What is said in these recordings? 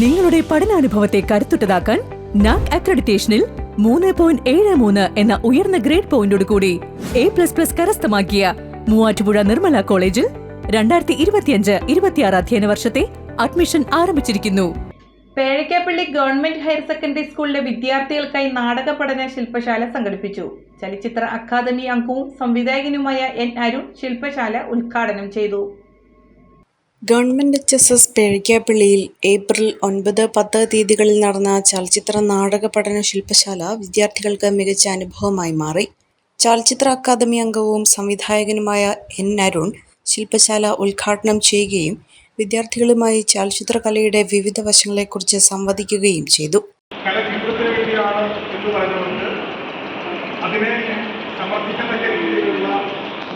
നിങ്ങളുടെ പഠനാനുഭവത്തെ കരുത്തുറ്റതാക്കാൻ നാക് അക്രഡിറ്റേഷനിൽ മൂന്ന് പോയിന്റ് ഏഴ് മൂന്ന് എന്ന ഉയർന്ന ഗ്രേഡ് പോയിന്റോട് കൂടി എ പ്ലസ് പ്ലസ് കരസ്ഥമാക്കിയ മൂവാറ്റുപുഴ നിർമ്മല കോളേജിൽ രണ്ടായിരത്തി ഇരുപത്തിയഞ്ച് ഇരുപത്തിയാറ് അധ്യയന വർഷത്തെ അഡ്മിഷൻ ആരംഭിച്ചിരിക്കുന്നു. പേഴയ്ക്കാപ്പള്ളി ഗവൺമെന്റ് ഹയർ സെക്കൻഡറി സ്കൂളിലെ വിദ്യാർത്ഥികൾക്കായി നാടക പഠന ശില്പശാല സംഘടിപ്പിച്ചു. ചലച്ചിത്ര അക്കാദമി അംഗവും സംവിധായകനുമായ എൻ അരുൺ ശില്പശാല ഉദ്ഘാടനം ചെയ്തു. ഗവൺമെന്റ് എച്ച് എസ് എസ് പേഴിക്കാപ്പള്ളിയിൽ ഏപ്രിൽ ഒൻപത് പത്ത് തീയതികളിൽ നടന്ന ചലച്ചിത്ര നാടക പഠന ശില്പശാല വിദ്യാർത്ഥികൾക്ക് മികച്ച അനുഭവമായി മാറി. ചലച്ചിത്ര അക്കാദമി അംഗവും സംവിധായകനുമായ എൻ അരുൺ ശില്പശാല ഉദ്ഘാടനം ചെയ്യുകയും വിദ്യാർത്ഥികളുമായി ചലച്ചിത്ര കലയുടെ വിവിധ വശങ്ങളെക്കുറിച്ച് സംവദിക്കുകയും ചെയ്തു. അതിനെ സമർത്ഥിക്കത്തക്ക രീതിയിലുള്ള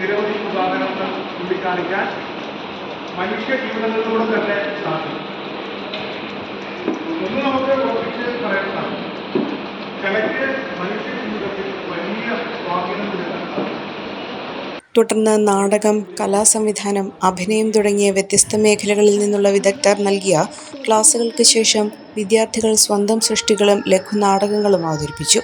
നിരവധി ഉദാഹരണങ്ങൾ ചൂണ്ടിക്കാണിക്കാൻ മനുഷ്യ ജീവിതങ്ങളിലൂടെ തന്നെ സാധിക്കും. ഒന്ന് നമുക്ക് ഉറപ്പിച്ച് പറയുന്നതാണ് കലയ്ക്ക് മനുഷ്യ ജീവിതത്തിൽ വലിയ സ്വാധീനം സാധിക്കും. തുടർന്ന് നാടകം കലാസംവിധാനം അഭിനയം തുടങ്ങിയ വ്യത്യസ്ത മേഖലകളിൽ നിന്നുള്ള വിദഗ്ധർ നൽകിയ ക്ലാസുകൾക്ക് ശേഷം വിദ്യാർത്ഥികൾ സ്വന്തം സൃഷ്ടികളും ലഘുനാടകങ്ങളും അവതരിപ്പിച്ചു.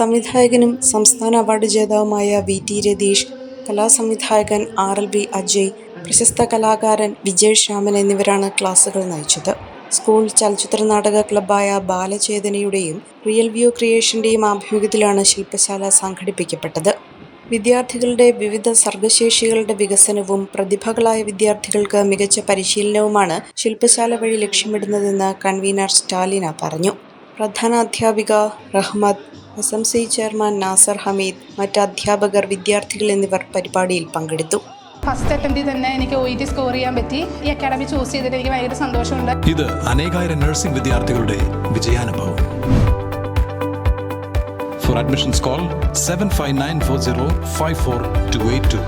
സംവിധായകനും സംസ്ഥാന അവാർഡ് ജേതാവുമായ വി ടി രതീഷ് കലാസംവിധായകൻ ആർ എൽ വി അജയ് പ്രശസ്ത കലാകാരൻ വിജയ് ശ്യാമൻ എന്നിവരാണ് ക്ലാസുകൾ നയിച്ചത്. സ്കൂൾ ചലച്ചിത്ര നാടക ക്ലബ്ബായ ബാലചേതനയുടെയും റിയൽ വ്യൂ ക്രിയേഷന്റെയും ആഭിമുഖ്യത്തിലാണ് ശില്പശാല സംഘടിപ്പിക്കപ്പെട്ടത്. വിദ്യാർത്ഥികളുടെ വിവിധ സർഗശേഷികളുടെ വികസനവും പ്രതിഭകളായ വിദ്യാർത്ഥികൾക്ക് മികച്ച പരിശീലനവുമാണ് ശില്പശാല വഴി ലക്ഷ്യമിടുന്നതെന്ന് കൺവീനർ സ്റ്റാലിന പറഞ്ഞു. പ്രധാന അധ്യാപിക Rahmath S M C chairman Nasar Hameed മറ്റ് അധ്യാപകർ വിദ്യാർത്ഥികൾ എന്നിവർ പരിപാടിയിൽ പങ്കെടുത്തു. ഫസ്റ്റ് അറ്റംപ്റ്റിൽ തന്നെ എനിക്ക് ഒ ഇ ടി സ്കോർ ചെയ്യാൻ പറ്റി. ഈ അക്കാഡമി ചൂസ് ചെയ്തിട്ട് എനിക്ക് ഭയങ്കര സന്തോഷമുണ്ട്. ഇത് അനേകായിരം നഴ്സിംഗ് വിദ്യാർത്ഥികളുടെ വിജയാനുഭവം. For admissions call seven five nine four zero five four two eight two